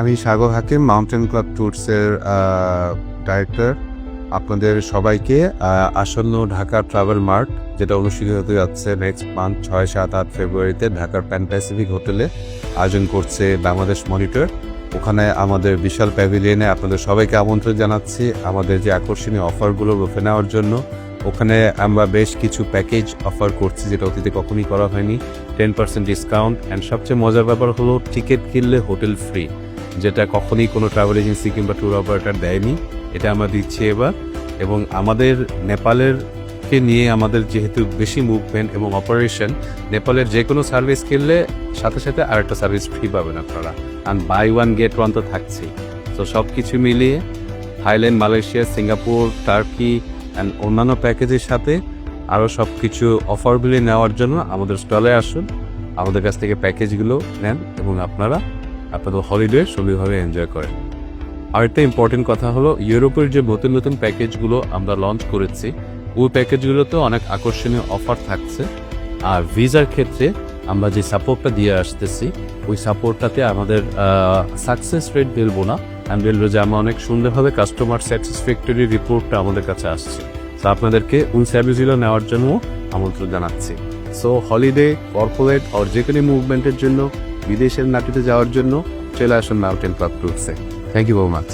আমি Sagar Hakim mountain club ট্যুরসের director আপনাদের সবাইকে আসন্ন ঢাকা ট্রাভেল মার্ট যেটা অনুষ্ঠিত হতে যাচ্ছে নেক্সট মান্থ ছয়, সাত, আট ফেব্রুয়ারিতে ঢাকার প্যান প্যাসিফিক হোটেলে আয়োজন করছে বাংলাদেশ মনিটর ওখানে আমাদের বিশাল প্যাভিলিয়নে আপনাদের সবাইকে আমন্ত্রণ জানাচ্ছি আমাদের যে আকর্ষণীয় অফারগুলো রুখে নেওয়ার জন্য। ওখানে আমরা বেশ কিছু প্যাকেজ অফার করছি, যেটা অতীতে কখনই করা হয়নি। টেন পার্সেন্ট ডিসকাউন্ট অ্যান্ড সবচেয়ে মজার ব্যাপার হলো টিকিট কিনলে হোটেল ফ্রি যেটা কখনই কোনো ট্রাভেল এজেন্সি কিংবা ট্যুর অপারেটর দেয়নি, এটা আমরা দিচ্ছি এবার। এবং আমাদের নেপালের কে নিয়ে আমাদের যেহেতু বেশি মুভমেন্ট এবং অপারেশন নেপালের যে কোনো সার্ভিস কিনলে সাথে সাথে আর একটা সার্ভিস ফ্রি পাবেন আপনারা। And buy one get one তো থাকছেই। তো সব কিছু মিলিয়ে Thailand, Malaysia, Singapore, Turkey and অন্যান্য প্যাকেজের সাথে আরও সব কিছু অফারগুলি নেওয়ার জন্য আমাদের স্টলে আসুন। আমাদের কাছ থেকে প্যাকেজগুলো নেন এবং আপনারা আপনাদের হলিডে সুন্দরভাবে এনজয় করেন। আরেকটা ইম্পর্টেন্ট কথা হলো, ইউরোপের যে নতুন নতুন প্যাকেজগুলো আমরা লঞ্চ করেছি, ওই প্যাকেজগুলোতে অনেক আকর্ষণীয় অফার থাকছে। আর ভিসার ক্ষেত্রে আমরা যে সাপোর্টটা দিয়ে আসতেছি, ওই সাপোর্টটাতে আমাদের সাকসেস রেট বলব না, আমি বলব যে আমরা অনেক সুন্দরভাবে কাস্টমার স্যাটিসফ্যাক্টরি রিপোর্টটা আমাদের কাছে আসছে। তো আপনাদেরকে ওই সার্ভিসগুলো নেওয়ার জন্য আমন্ত্রণ জানাচ্ছি। সো হলিডে কর্পোরেট আর যে কোনো মুভমেন্টের জন্য বিদেশের নাটিতে যাওয়ার জন্য চলে আসুন মাউন্টেন ক্লাব ট্যুরসে থ্যাংক ইউ ভেরি মাচ